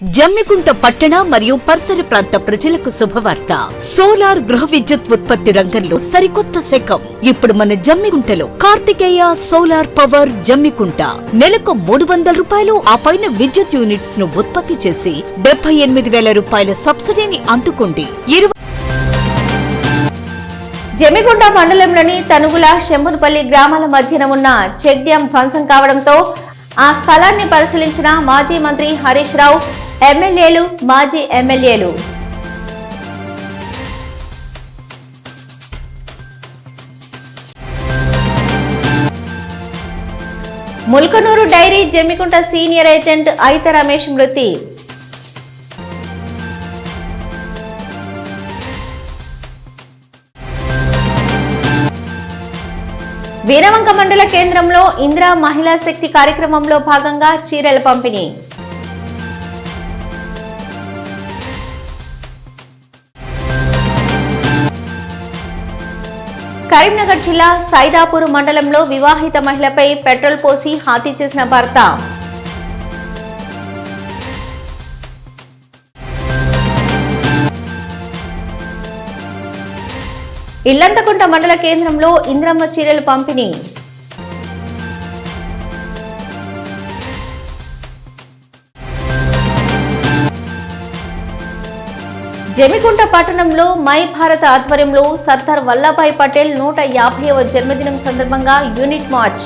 జమ్మికుంట పట్టణ మరియు పరిసర ప్రాంత ప్రజలకు శుభవార్త. సోలార్ గృహ విద్యుత్ ఉత్పత్తి రంగంలో సరికొత్త శకం. ఇప్పుడు మన జమ్మికుంటలో కార్తికేయ సోలార్ పవర్ జమ్మికుంట. నెలకు మూడు వందల రూపాయలు ఆ పైన విద్యుత్ యూనిట్స్ను ఉత్పత్తి చేసి డెబ్బై ఎనిమిది వేల రూపాయల సబ్సిడీని అందుకోండి. ఇరవై జమిగుంట మండలంలోని తనుగుల శంభునపల్లి గ్రామాల మధ్యన ఉన్న చెక్ డ్యాం ధ్వంసం కావడంతో ఆ స్థలాన్ని పరిశీలించిన మాజీ మంత్రి హరీష్ రావు ఎమ్మెల్యేలు మాజీ ఎమ్మెల్యేలు. Mulkanur dairy Jammikunta senior agent Aitha Ramesh మృతి. వీరవంక మండల కేంద్రంలో ఇందిరా మహిళా శక్తి కార్యక్రమంలో భాగంగా చీరల పంపిణీ. కరీంనగర్ జిల్లా సైదాపూర్ మండలంలో వివాహిత మహిళపై పెట్రోల్ పోసి హత్య చేసిన భర్త. ఇల్లంతకుంట మండల కేంద్రంలో ఇంద్రమ్మ చీరలు పంపిణీ. జమికుంట పట్టణంలో మై భారత్ ఆధ్వర్యంలో సర్దార్ వల్లభాయ్ పటేల్ నూట యాభైవ జన్మదినం సందర్భంగా యూనిట్ మార్చ్.